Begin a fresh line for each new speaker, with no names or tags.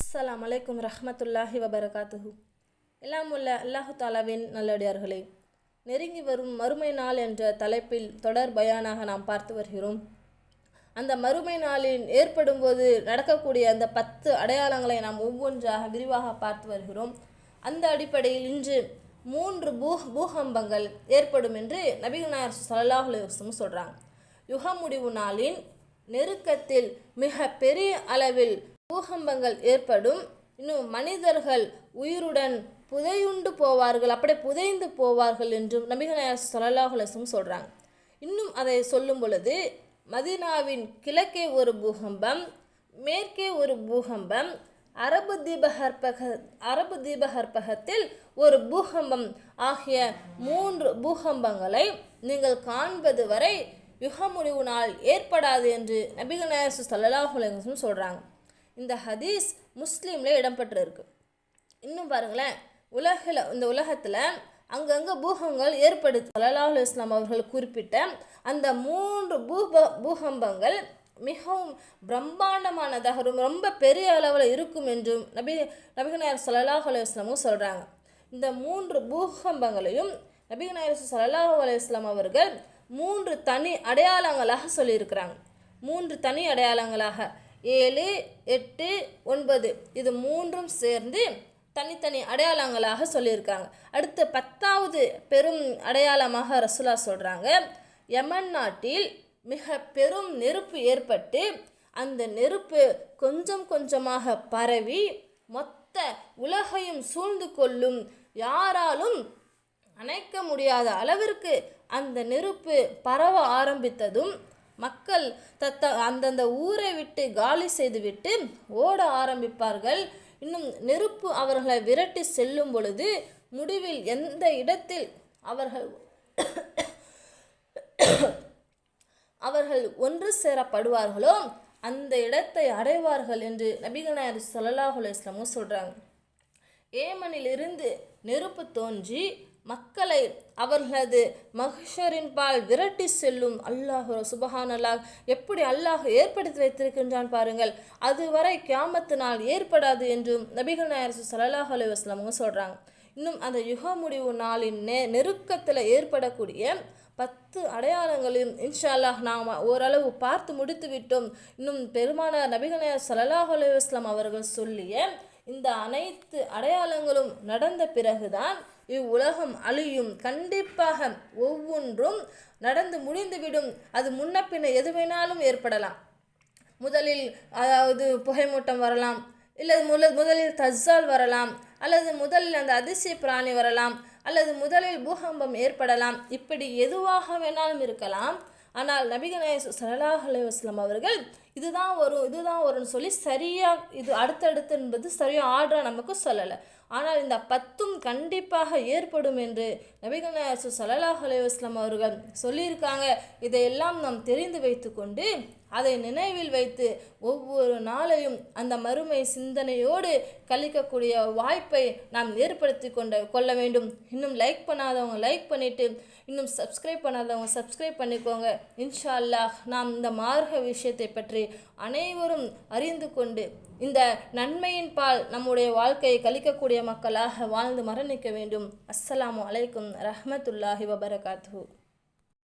அஸ்ஸலாம் அலைக்கும் ரஹமத்துல்லாஹி வபரகாத்துஹு. எல்லாம் உள்ள அல்லாஹு தாலாவின் நல்லடியார்களே நெருங்கி வரும் மறுமை நாள் என்ற தலைப்பில் தொடர் பயானாக நாம் பார்த்து வருகிறோம். அந்த மறுமை நாளில் ஏற்படும்போது நடக்கக்கூடிய அந்த பத்து அடையாளங்களை நாம் ஒவ்வொன்றாக விரிவாக பார்த்து வருகிறோம். அந்த அடிப்படையில் இன்று மூன்று பூ பூகம்பங்கள் ஏற்படும் என்று நபிகள் நாயர் ஸல்லல்லாஹு சொல்கிறாங்க யுக முடிவு நாளின் நெருக்கத்தில் மிக பெரிய அளவில் பூகம்பங்கள் ஏற்படும். இன்னும் மனிதர்கள் உயிருடன் புதையுண்டு போவார்கள். அப்படியே புதைந்து போவார்கள் என்றும் நபிகள் நாயர் சொல்கிறாங்க இன்னும் அதை சொல்லும் பொழுது மதீனாவின் கிழக்கே ஒரு பூகம்பம் மேற்கே ஒரு பூகம்பம் அரபு தீபகற்பக அரபு தீபகற்பகத்தில் ஒரு பூகம்பம் ஆகிய மூன்று பூகம்பங்களை நீங்கள் காண்பது வரை யுக முடிவு நாள் ஏற்படாது என்று நபிகள் நாயசு சல்லாஹ் சொல்கிறாங்க இந்த ஹதீஸ் முஸ்லீமில் இடம்பெற்றிருக்கு. இன்னும் பாருங்களேன் உலகில் இந்த உலகத்தில் அங்கங்கே பூகங்கள் ஏற்படுது. சல்லாஹ் இஸ்லாம் அவர்கள் குறிப்பிட்ட அந்த மூன்று பூப பூகம்பங்கள் மிகவும் பிரம்மாண்டமானதாக ரொம்ப பெரிய அளவில் இருக்கும் என்றும் நபி நபிகநாயர் சல்லாஹ் அலுவலாமும் சொல்கிறாங்க இந்த மூன்று பூகம்பங்களையும் நபிகநாயர் சல்லாஹூ அலுவலாம் அவர்கள் மூன்று தனி அடையாளங்களாக சொல்லியிருக்கிறாங்க. மூன்று தனி அடையாளங்களாக. ஏழு எட்டு ஒன்பது. இது மூன்றும் சேர்ந்து தனித்தனி அடையாளங்களாக சொல்லியிருக்காங்க. அடுத்து பத்தாவது பெரும் அடையாளமாக ரசுலா சொல்கிறாங்க யமன் நாட்டில் மிக பெரும் நெருப்பு ஏற்பட்டு அந்த நெருப்பு கொஞ்சம் கொஞ்சமாக பரவி மொத்த உலகையும் சூழ்ந்து கொள்ளும். யாராலும் அணைக்க முடியாத அளவிற்கு அந்த நெருப்பு பரவ ஆரம்பித்ததும் மக்கள் தத்த அந்தந்த ஊரை விட்டு காலி செய்துவிட்டு ஓட ஆரம்பிப்பார்கள். இன்னும் நெருப்பு அவர்களை விரட்டி செல்லும் பொழுது முடிவில் எந்த இடத்தில் அவர்கள் அவர்கள் ஒன்று சேரப்படுவார்களோ அந்த இடத்தை அடைவார்கள் என்று நபிகநாயர் சல்லாஹ் இஸ்லாமும் சொல்கிறாங்க ஏமனிலிருந்து நெருப்பு தோன்றி மக்களை அவர்களது மஹஷரின் பால் விரட்டி செல்லும் அல்லாஹ் சுபஹான் அல்லாஹ் எப்படி அல்லாஹ் ஏற்படுத்தி வைத்திருக்கின்றான் பாருங்கள். அதுவரை கியாமத்து நாள் ஏற்படாது என்றும் நபிகள் நாயர் சல்லாஹ் அலி வஸ்லாமுங்க சொல்கிறாங்க இன்னும் அந்த யுக முடிவு நாளின் நெ நெருக்கத்தில் ஏற்படக்கூடிய பத்து அடையாளங்களையும் இன்ஷா அல்லாஹ் நாம் ஓரளவு பார்த்து முடித்து விட்டோம் இன்னும் பெருமான நபிகநாயர் சல்லாஹ் அலுவலாம் அவர்கள் சொல்லிய இந்த அனைத்து அடையாளங்களும் நடந்த பிறகுதான் இவ்வுலகம் அழியும். கண்டிப்பாக ஒவ்வொன்றும் நடந்து முடிந்துவிடும். அது முன்ன பின்ன எது வேணாலும் ஏற்படலாம். முதலில் அதாவது புகைமூட்டம் வரலாம். இல்லை முல முதலில் தஸ்ஸால் வரலாம். அல்லது முதலில் அந்த அதிசய பிராணி வரலாம். அல்லது முதலில் பூகம்பம் ஏற்படலாம். இப்படி எதுவாக வேணாலும் இருக்கலாம். ஆனால் நபிகநாயஸ் சலாஹ் அலைவாஸ்லாம் அவர்கள் இதுதான் வரும் இதுதான் வரும்னு சொல்லி சரியாக இது அடுத்தடுத்து என்பது சரியாக ஆர்டராக நமக்கு சொல்லலை. ஆனால் இந்த பத்தும் கண்டிப்பாக ஏற்படும் என்று நபிகள் நாயசு சல்லாஹ் அலைவாஸ்லாம் அவர்கள் சொல்லியிருக்காங்க. இதையெல்லாம் நாம் தெரிந்து வைத்துக்கொண்டு அதை நினைவில் வைத்து ஒவ்வொரு நாளையும் அந்த மறுமை சிந்தனையோடு கழிக்கக்கூடிய வாய்ப்பை நாம் ஏற்படுத்தி கொண்ட கொள்ள வேண்டும். இன்னும் லைக் பண்ணாதவங்க லைக் பண்ணிவிட்டு இன்னும் சப்ஸ்கிரைப் பண்ணாதவங்க சப்ஸ்கிரைப் பண்ணிக்கோங்க. இன்ஷா அல்லாஹ் நாம் இந்த மார்க்க விஷயத்தை பற்றி அனைவரும் அறிந்து கொண்டு இந்த நன்மையின் பால் நம்முடைய வாழ்க்கையை கழிக்கக்கூடிய மக்களாக வாழ்ந்து மரணிக்க வேண்டும். அஸ்ஸலாமு அலைக்கும் ரஹமத்துல்லாஹி வபரகாத்து